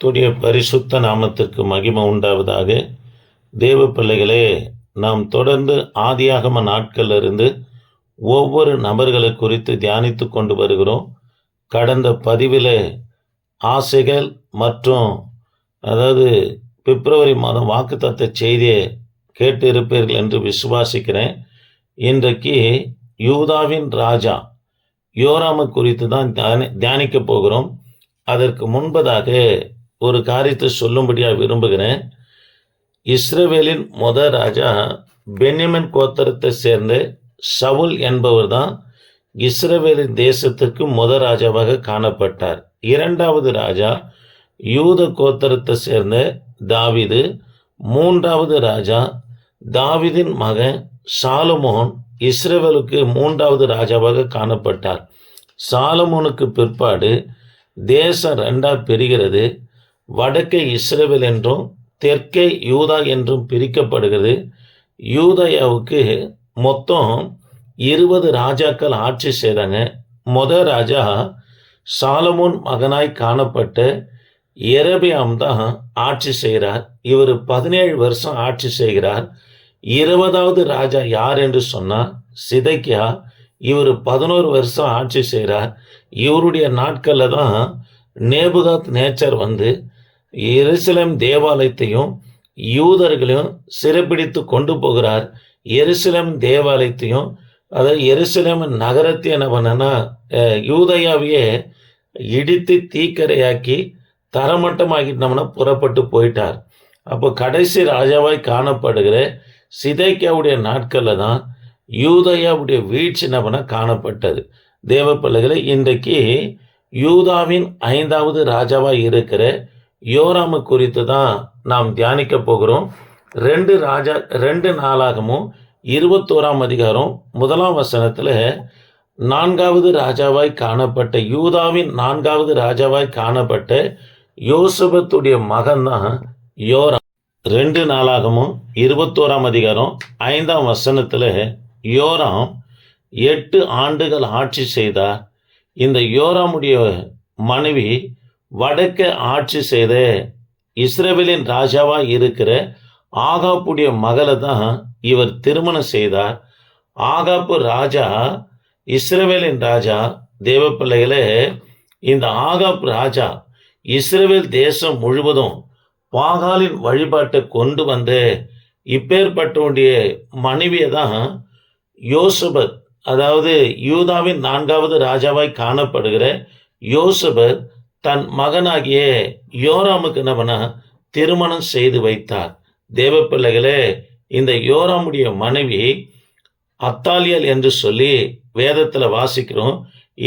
துடைய பரிசுத்த நாமத்திற்கு மகிமை உண்டாவதாக. தேவ பிள்ளைகளே நாம் தொடர்ந்து ஆதியாகம நாட்களிலிருந்து ஒவ்வொரு நபர்களை குறித்து தியானித்து கொண்டு வருகிறோம். கடந்த பதிவில் ஆசைகள் மற்றும் அதாவது பிப்ரவரி மாதம் வாக்குத்தத்த செய்தியை கேட்டு இருப்பீர்கள் என்று விசுவாசிக்கிறேன். இன்றைக்கு யூதாவின் ராஜா யோராம குறித்து தான் தியானி தியானிக்க போகிறோம். அதற்கு முன்பதாக ஒரு காரியத்தை சொல்லும்படியாக விரும்புகிறேன். இஸ்ரவேலின் மொத ராஜா பென்யமின் கோத்தரத்தை சேர்ந்த சவுல் என்பவர் தான் இஸ்ரவேலின் தேசத்துக்கு மொத ராஜாவாக காணப்பட்டார். இரண்டாவது ராஜா யூத கோத்தரத்தை சேர்ந்த தாவிது மூன்றாவது ராஜா தாவிதின் மகன் சாலமோகன் இஸ்ரவேலுக்கு மூன்றாவது ராஜாவாக காணப்பட்டார். சாலமோனுக்கு பிற்பாடு தேசம் ரெண்டாக பிரிகிறது. வடக்கே இஸ்ரேவில் என்றும் தெற்கே யூதா என்றும் பிரிக்கப்படுகிறது. யூதயாவுக்கு மொத்தம் இருபது ராஜாக்கள் ஆட்சி செய்தாங்க. மொத ராஜா சாலமோன் மகனாய் காணப்பட்ட எரபியாம் தான் ஆட்சி செய்கிறார். இவர் பதினேழு வருஷம் ஆட்சி செய்கிறார். இருபதாவது ராஜா யார் என்று சொன்னால் சிதைக்கியா. இவர் பதினோரு வருஷம் ஆட்சி செய்கிறார். இவருடைய நாட்களில் தான் நேபுகாத் நேச்சர் வந்து எருசலேம் தேவாலயத்தையும் யூதர்களையும் சிறைப்பிடித்து கொண்டு போகிறார். எருசலேம் தேவாலயத்தையும் அதாவது எருசலேம் நகரத்தை என்ன பண்ணனா யூதையாவையே இடித்து தீக்கரையாக்கி தரமட்டமாக்கிட்டோம்னா புறப்பட்டு போயிட்டார். அப்போ கடைசி ராஜாவாய் காணப்படுகிற சிதைக்காவுடைய நாட்களில் தான் யூதையாவுடைய வீழ்ச்சி நபன காணப்பட்டது. தேவப்பள்ளிகளை இன்றைக்கு யூதாவின் ஐந்தாவது ராஜாவாக இருக்கிற யோராமு குறித்து தான் நாம் தியானிக்க போகிறோம். ரெண்டு ராஜா ரெண்டு நாளாகமும் இருபத்தோராம் அதிகாரம் முதலாம் வசனத்தில் நான்காவது ராஜாவாய் காணப்பட்ட யூதாவின் நான்காவது ராஜாவாய் காணப்பட்ட யோசபத்துடைய மகன் தான் யோராம். ரெண்டு நாளாகமும் இருபத்தோராம் அதிகாரம் ஐந்தாம் வசனத்தில் யோராம் எட்டு ஆண்டுகள் ஆட்சி செய்தார். இந்த யோராமுடைய மனைவி வடக்க ஆட்சி செய்த இஸ்ரேவேலின் ராஜாவா இருக்கிற ஆகாப்புடைய மகளை தான் இவர் திருமணம் செய்தார். ஆகாப்பு ராஜா இஸ்ரேவேலின் ராஜா தேவ பிள்ளைகளே இந்த ஆகாப் ராஜா இஸ்ரேவேல் தேசம் முழுவதும் பாகாலின் வழிபாட்டை கொண்டு வந்து இப்பேற்பட்டவனுடைய மனைவியை தான் யோசபத் அதாவது யூதாவின் நான்காவது ராஜாவாய் காணப்படுகிற யோசபத் தன் மகனாகிய யோராமுக்கு என்ன பண்ண? திருமணம் செய்து வைத்தார். தேவ பிள்ளைகளே இந்த யோராமுடைய மனைவி அத்தாலியல் என்று சொல்லி வேதத்தில் வாசிக்கிறோம்.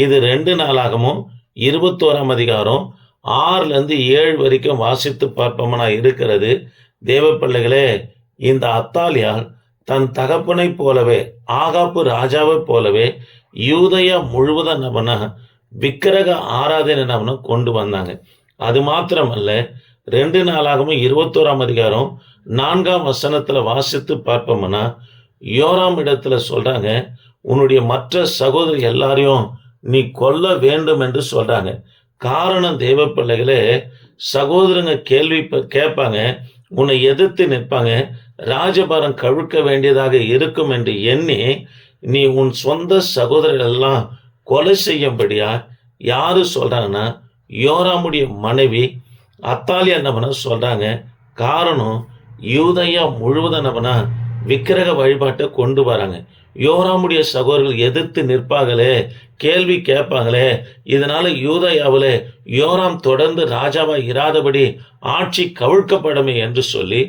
இது ரெண்டு நாளாகவும் இருபத்தோராம் அதிகாரம் ஆறுலேருந்து ஏழு வரைக்கும் வாசித்து பார்ப்போம்னா இருக்கிறது. தேவ பிள்ளைகளே இந்த அத்தாலியால் தன் தகப்பனைப் போலவே ஆகாப்பு ராஜாவைப் போலவே யூதயா முழுவதும் நபன விக்கிரக ஆராதனை நபன கொண்டு வந்தாங்க. அது மாத்திரமல்ல ரெண்டு நாளாகவும் இருபத்தோராம் அதிகாரம் நான்காம் வசனத்தில் வாசித்து பார்ப்போம்னா யோராம் இடத்துல சொல்கிறாங்க உன்னுடைய மற்ற சகோதரி எல்லாரையும் நீ கொல்ல வேண்டும் என்று சொல்கிறாங்க காரணம் தெய்வ பிள்ளைகளே சகோதரங்க கேள்வி கேட்பாங்க உன்னை எதிர்த்து நிற்பாங்க ராஜபாரம் கழுக்க வேண்டியதாக இருக்கும் என்று எண்ணி நீ உன் சொந்த சகோதரர்கள் எல்லாம் கொலை செய்யும்படியா? யாரு சொல்றாங்கன்னா யோராமுடைய மனைவி. அத்தாலியா நபன சொல்றாங்க காரணம் யூதையா முழுவதும் நபனா விக்கிரக வழிபாட்டை கொண்டு வராங்க. யோராமுடைய சகோதரர்கள் எதிர்த்து நிற்பாங்களே கேள்வி கேட்பாங்களே இதனால யூதயாவில் யோராம் தொடர்ந்து ராஜாவா இராதபடி ஆட்சி கவிழ்க்கப்படுமே என்று சொல்லி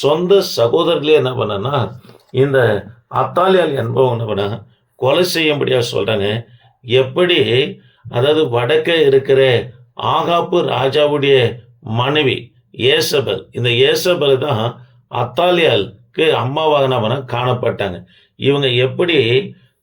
சொந்த சகோதரர்களே என்ன பண்ணனா இந்த அத்தாலியால் என்பவன் என்ன பண்ண கொலை செய்யும்படியா சொல்றாங்க எப்படி அதாவது வடக்கே இருக்கிற ஆகாப்பு ராஜாவுடைய மனைவி ஏசபல் இந்த ஏசபல் தான் அத்தாலியாலுக்கு அம்மாவாக காணப்பட்டாங்க. இவங்க எப்படி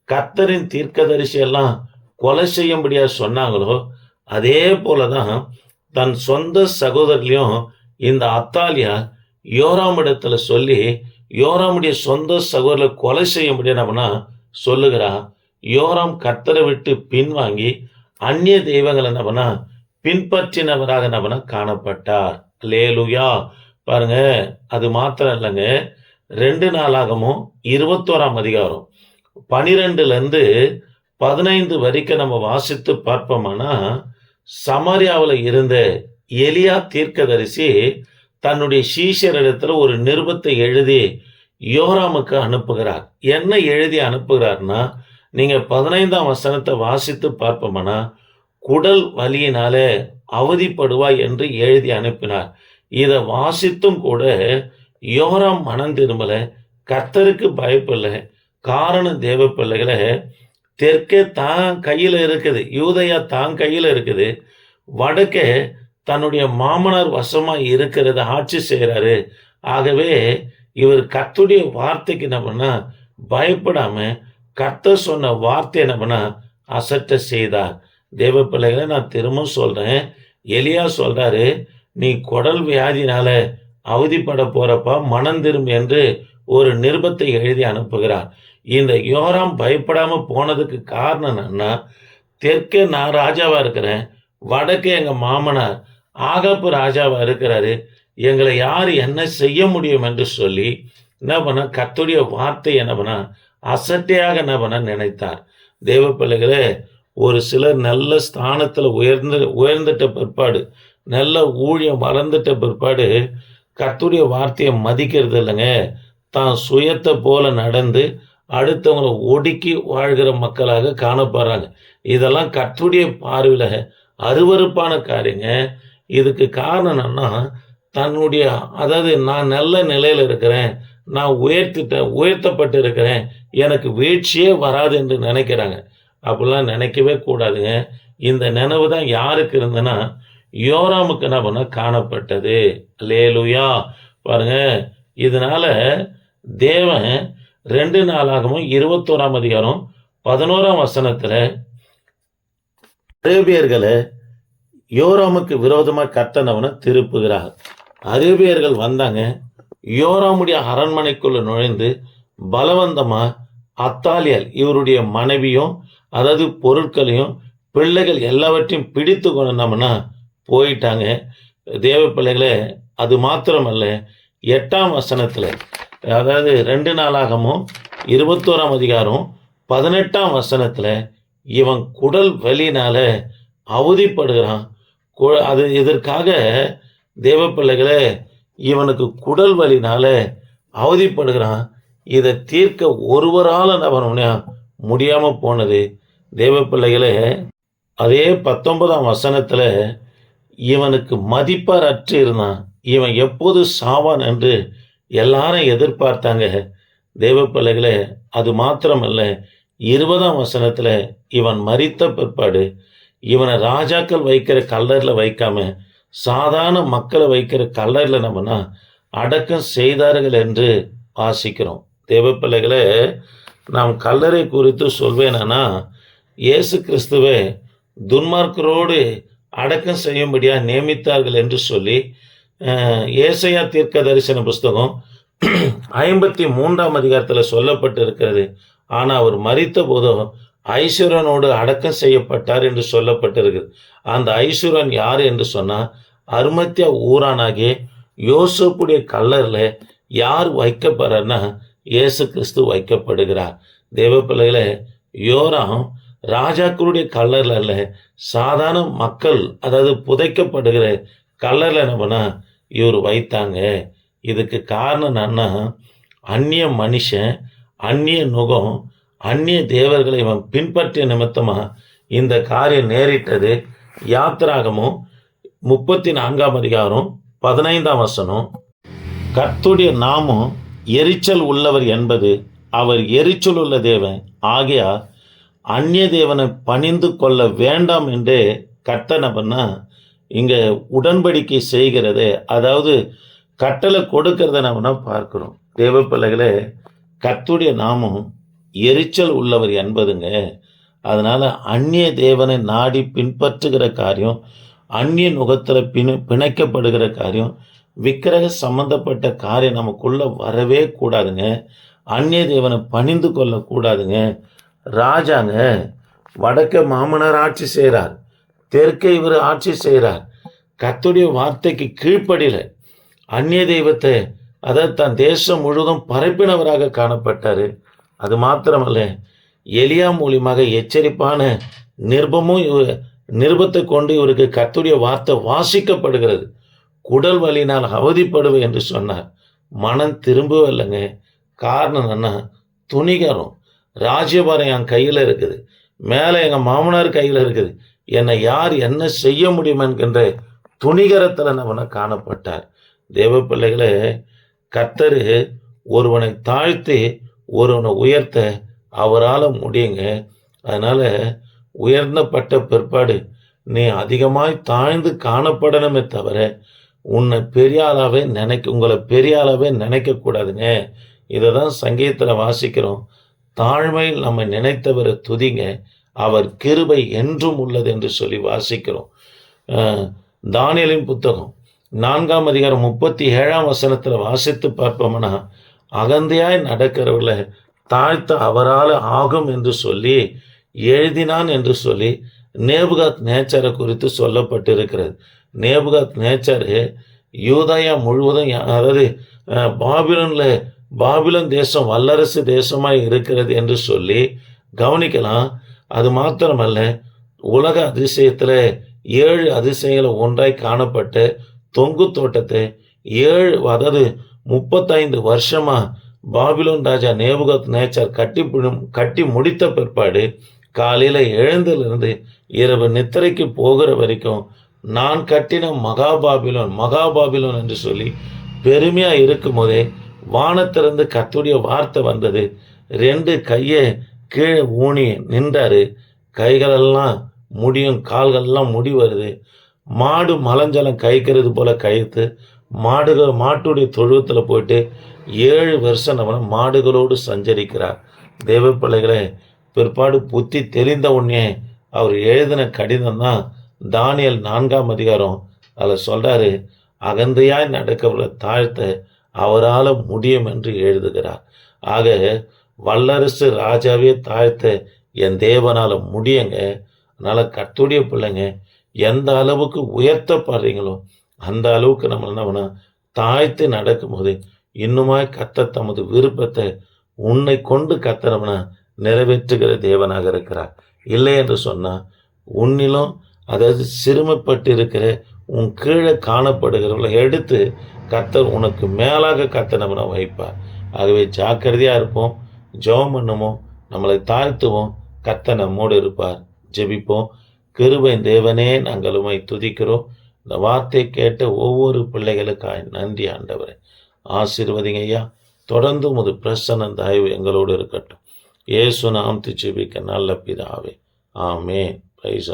கத்தரின் தீர்க்கதரிசியெல்லாம் கொலை செய்யும்படியா சொன்னாங்களோ அதே போல தான் தன் சொந்த சகோதரர்களையும் இந்த அத்தாலியா யோராமிடத்தில் சொல்லி யோராமுடைய சொந்த சகோதரில் கொலை செய்யும்படியா நம்மனா சொல்லுகிறா. யோராம் கத்தரை விட்டு பின்வாங்கி அந்நிய தெய்வங்கள் என்ன பின்பற்றினவராக நம்ம காணப்பட்டார். லேலுயா பாருங்க அது மாத்திரம் இல்லைங்க. ரெண்டு நாளாகவும் இருபத்தோராம் அதிகாரம். பனிரெண்டுலேருந்து பதினைந்து வரைக்கும் நம்ம வாசித்து பார்ப்போம்னா சமாரியாவில் இருந்த எலியா தீர்க்கதரிசி தன்னுடைய சீஷரிடத்துல ஒரு நிருபத்தை எழுதி யோராமுக்கு அனுப்புகிறார். என்ன எழுதி அனுப்புகிறார்னா நீங்கள் பதினைந்தாம் வசனத்தை வாசித்து பார்ப்போம்னா குடல் வலியினால அவதிப்படுவாய் என்று எழுதி அனுப்பினார். இதை வாசித்தும் கூட யோராம் மனம் திரும்பலை கர்த்தருக்கு பயப்பில்லை காரணம் தேவ பிள்ளைகளை தெற்கே தான் கையில் இருக்குது யூதயா தான் கையில் இருக்குது வடக்கே தன்னுடைய மாமனார் வசமாக இருக்கிறத ஆட்சி செய்கிறாரு. ஆகவே இவர் கத்துடைய வார்த்தைக்கு என்ன பண்ணால் பயப்படாமல் கர்த்தர் சொன்ன வார்த்தை என்ன பண்ணா? அசட்ட செய்தார் தேவ பிள்ளைகளை நான் திரும்ப சொல்றேன். எலியா சொல்றாரு நீ குடல் வியாதினால அவதிப்பட போறப்பா மனம் திரும்பு என்று ஒரு நிருபத்தை எழுதி அனுப்புகிறார். இந்த யோராம் பயப்படாம போனதுக்கு காரணம் என்னன்னா தெற்கே நான் ராஜாவா இருக்கிறேன் வடக்கே எங்க மாமனார் ஆகாப்பு ராஜாவா இருக்கிறாரு. எங்களை யார் என்ன செய்ய முடியும் என்று சொல்லி என்ன பண்ண கத்துடைய வார்த்தை என்ன பண்ண அசட்டையாக என்ன பண்ண நினைத்தார். தேவ பிள்ளைகளே ஒரு சிலர் நல்ல ஸ்தானத்தில் உயர்ந்து உயர்ந்துட்ட பிற்பாடு நல்ல ஊழியம் வளர்ந்துட்ட பிற்பாடு கத்துடைய வார்த்தையை மதிக்கிறது இல்லைங்க. தான் சுயத்தை போல நடந்து அடுத்தவங்களை ஒடுக்கி வாழ்கிற மக்களாக காணப்படுறாங்க. இதெல்லாம் கத்துடைய பார்வையில் அருவருப்பான காரியங்க. இதுக்கு காரணம் என்னன்னா தன்னுடைய அதாவது நான் நல்ல நிலையில் இருக்கிறேன். நான் உயர்த்திட்டேன் உயர்த்தப்பட்டு இருக்கிறேன் எனக்கு வீழ்ச்சியே வராது என்று நினைக்கிறாங்க. அப்படிலாம் நினைக்கவே கூடாதுங்க. இந்த நினைவு தான் யாருக்கு இருந்ததுன்னா யோராமுக்கு என்ன பண்ண காணப்பட்டது. லேலுயா பாருங்க இதனால தேவன் ரெண்டு நாளாகவும் இருபத்தோராம் அதிகாரம் பதினோராம் வசனத்தில் அரேபியர்களை யோராமுக்கு விரோதமாக கட்டணவனை திருப்புகிறார். அரேபியர்கள் வந்தாங்க யோராமுடைய அரண்மனைக்குள்ள நுழைந்து பலவந்தமா அத்தாலியால் இவருடைய மனைவியும் அதாவது பொருட்களையும் பிள்ளைகள் எல்லாவற்றையும் பிடித்து கொண்டோம்னா போயிட்டாங்க. தேவ பிள்ளைகளை அது மாத்திரமல்ல எட்டாம் வசனத்தில் அதாவது ரெண்டு நாளாகமும் இருபத்தோராம் அதிகாரம் பதினெட்டாம் வசனத்தில் இவன் குடல் வலினால அவதிப்படுகிறான். கு- அது இதற்காக தேவ பிள்ளைகளை இவனுக்கு குடல் வலினால அவதிப்படுகிறான். இதை தீர்க்க ஒருவரால் அவன் முடியாம போனது. தேவ பிள்ளைகளே அதே பத்தொன்பதாம் வசனத்துல இவனுக்கு மதிப்பார் அற்று இருந்தான். இவன் எப்போது சாவான் என்று எல்லாரும் எதிர்பார்த்தாங்க. தேவ பிள்ளைகளே அது மாத்திரமல்ல இருபதாம் வசனத்துல இவன் மறித்த பிற்பாடு இவனை ராஜாக்கள் வைக்கிற கல்லரில் வைக்காம சாதாரண மக்களை வைக்கிற கலரில் நம்மனா அடக்கம் செய்தார்கள் என்று வாசிக்கிறோம். தேவப்பிள்ளைகளை நாம் கல்லறை குறித்து சொல்வேனா இயேசு கிறிஸ்துவை துன்மார்க்கரோடு அடக்கம் செய்யும்படியா நியமித்தார்கள் என்று சொல்லி ஏசையா தீர்க்க தரிசன புஸ்தகம் ஐம்பத்தி மூன்றாம் அதிகாரத்தில் சொல்லப்பட்டு இருக்கிறது ஆனால் அவர் மறித்த போதும் ஐஸ்வரனோடு அடக்கம் செய்யப்பட்டார் என்று சொல்லப்பட்டிருக்குது. அந்த ஐஸ்வரன் யார் என்று சொன்னால் அருமத்தியா ஊரானாகிய யோசப்புடைய கல்லரில் யார் வைக்கப்படுறன்னா இயேசு கிறிஸ்து வைக்கப்படுகிறார். தேவ பிள்ளைகளை யோராம் ராஜாக்களுடைய கல்லரில் அல்ல சாதாரண மக்கள் அதாவது புதைக்கப்படுகிற கல்லரில் என்ன இவர் வைத்தாங்க. இதுக்கு காரணம் என்னன்னா அந்நிய மனுஷன் அந்நிய நுகம் அந்நிய தேவர்களை இவன் பின்பற்றிய நிமித்தமாக இந்த காரியம் நேரிட்டது. யாத்திராகமும் முப்பத்தி நான்காம் அதிகாரம் பதினைந்தாம் வசனம். கர்த்துடைய நாமம் எரிச்சல் உள்ளவர் என்பது அவர் எரிச்சல் உள்ள தேவன். ஆகையால் அந்நிய தேவனை பணிந்து கொள்ள வேண்டாம் என்று கட்டணை பண்ணா இங்கே உடன்படிக்கை செய்கிறது. அதாவது கட்டளை கொடுக்கறத நம்ம பார்க்குறோம். தேவ பிள்ளைகளே கத்துடைய நாமம் எரிச்சல் உள்ளவர் என்பதுங்க. அதனால் அந்நிய தேவனை நாடி பின்பற்றுகிற காரியம் அந்நிய நுகத்தில் பிணி பிணைக்கப்படுகிற காரியம் விக்கிரக சம்பந்தப்பட்ட காரியம் நமக்குள்ளே வரவே கூடாதுங்க. அந்நிய தேவனை பணிந்து கொள்ளக்கூடாதுங்க ராஜாங்க வடக்க மாமனார் ஆட்சி செய்கிறார் தெற்கே இவர் ஆட்சி செய்கிறார் கத்துடைய வார்த்தைக்கு கீழ்ப்படியில. அந்நிய தெய்வத்தை அதாவது தன் தேசம் முழுவதும் பரப்பினவராக காணப்பட்டார். அது மாத்திரமல்ல எலியா மூலியமாக எச்சரிப்பான நிருபமும் இவர் நிருபத்தை கொண்டு இவருக்கு கத்துடைய வார்த்தை வாசிக்கப்படுகிறது. குடல் வலினால் அவதிப்படுவேன் என்று சொன்னார். மனம் திரும்பவில்லைங்க. காரணம் என்ன? துணிகரம். ராஜ்யபாரம் என் கையில் இருக்குது. மேலே எங்கள் மாமனார் கையில் இருக்குது. என்னை யார் என்ன செய்ய முடியும் என்கின்ற துணிகரத்தில் நம்மன காணப்பட்டார். தேவ பிள்ளைகளே கத்தரு ஒருவனை தாழ்த்தி ஒருவனை உயர்த்த அவரால் முடியுங்க. அதனால் உயர்ந்தப்பட்ட பிற்பாடு நீ அதிகமாய் தாழ்ந்து காணப்படணுமே தவிர உன்னை பெரிய ஆளாவே நினைக்க உங்களை பெரிய அளவே நினைக்கக்கூடாதுங்க இதை தான் சங்கீதத்தில் வாசிக்கிறோம். தாழ்மையில் நம்ம நினைத்தவரை துதிங்க. அவர் கிருபை என்றும் உள்ளது என்று சொல்லி வாசிக்கிறோம். தானியலின் புத்தகம் நான்காம் அதிகாரம் முப்பத்தி ஏழாம் வசனத்தில் வாசித்து பார்ப்போம்னா அகந்தையாய் நடக்கிறவர்களை தாழ்த்த அவரால் ஆகும் என்று சொல்லி எழுதினான் என்று சொல்லி நேபுகாத் நேச்சரை குறித்து சொல்லப்பட்டிருக்கிறது. நேபுகாத் நேச்சரு யூதயா முழுவதும் யா- அதாவது பாபிலனில் பாபிலன் தேசம் வல்லரசு தேசமாக இருக்கிறது என்று சொல்லி கவனிக்கலாம். அது மாத்திரமல்ல உலக அதிசயத்தில் ஏழு அதிசயங்களை ஒன்றாய் காணப்பட்ட தொங்கு தோட்டத்தை ஏழு அதாவது முப்பத்தைந்து வருஷமா பாபிலோன் ராஜா நேபுகத் நேச்சர் கட்டி கட்டி முடித்த பிற்பாடு காலையில் எழுந்திலிருந்து இரவு நித்திரைக்கு போகிற வரைக்கும் நான் கட்டின மகாபாபிலோன் மகாபாபிலோன் என்று சொல்லி பெருமையாக இருக்கும்போதே வானத்திலிருந்து கத்துடைய வார்த்தை வந்தது. ரெண்டு கையை கீழே ஊனி நின்றாரு. கைகளெல்லாம் முடியும் கால்கள்லாம் முடி வருது. மாடு மலஞ்சலம் கைக்கிறது போல கைத்து மாடுகள் மாட்டுடைய தொழுவத்தில் போயிட்டு ஏழு வருஷம் நம்ம மாடுகளோடு சஞ்சரிக்கிறார். தேவ பிள்ளைகளை பிற்பாடு புத்தி தெரிந்த உடனே அவர் எழுதின கடிதம் தான் தானியல் நான்காம் அதிகாரம். அதில் சொல்கிறாரு அகந்தையாய் நடக்கவர்களை தாழ்த்த அவரால் முடியும் என்று எழுதுகிறார். ஆக வல்லரசு ராஜாவே தாழ்த்த என் தேவனால் முடியுங்க. அதனால் கத்துடைய பிள்ளைங்க எந்த அளவுக்கு உயர்த்தப்படுறீங்களோ அந்த அளவுக்கு நம்ம என்ன பண்ண தாழ்த்து நடக்கும்போது இன்னுமாய் கத்த தமது விருப்பத்தை உன்னை கொண்டு கத்தனம்னா நிறைவேற்றுகிற தேவனாக இருக்கிறார். இல்லை என்று சொன்னால் உன்னிலும் அதாவது சிறுமைப்பட்டு இருக்கிற உன் கீழே காணப்படுகிறவர்களை எடுத்து கத்தர் உனக்கு மேலாக கத்தனம்னா வைப்பார். ஆகவே ஜாக்கிரதையாக இருப்போம் ஜெபம் பண்ணுவோம் நம்மளை தாழ்த்துவோம் கத்த நம்மோடு இருப்பார். ஜெபிப்போம். கிருபை தேவனே நாங்கள் உமை துதிக்கிறோம். இந்த வார்த்தை கேட்ட ஒவ்வொரு பிள்ளைகளுக்காய் நன்றி ஆண்டவரே. ஆசீர்வதிங்க ஐயா. தொடர்ந்து உமது பிரசன்ன தயவு எங்களோடு இருக்கட்டும். ஏசு நாம் திச்சுபிக்க நல்ல பிதாவே. ஆமே பிரைஸ்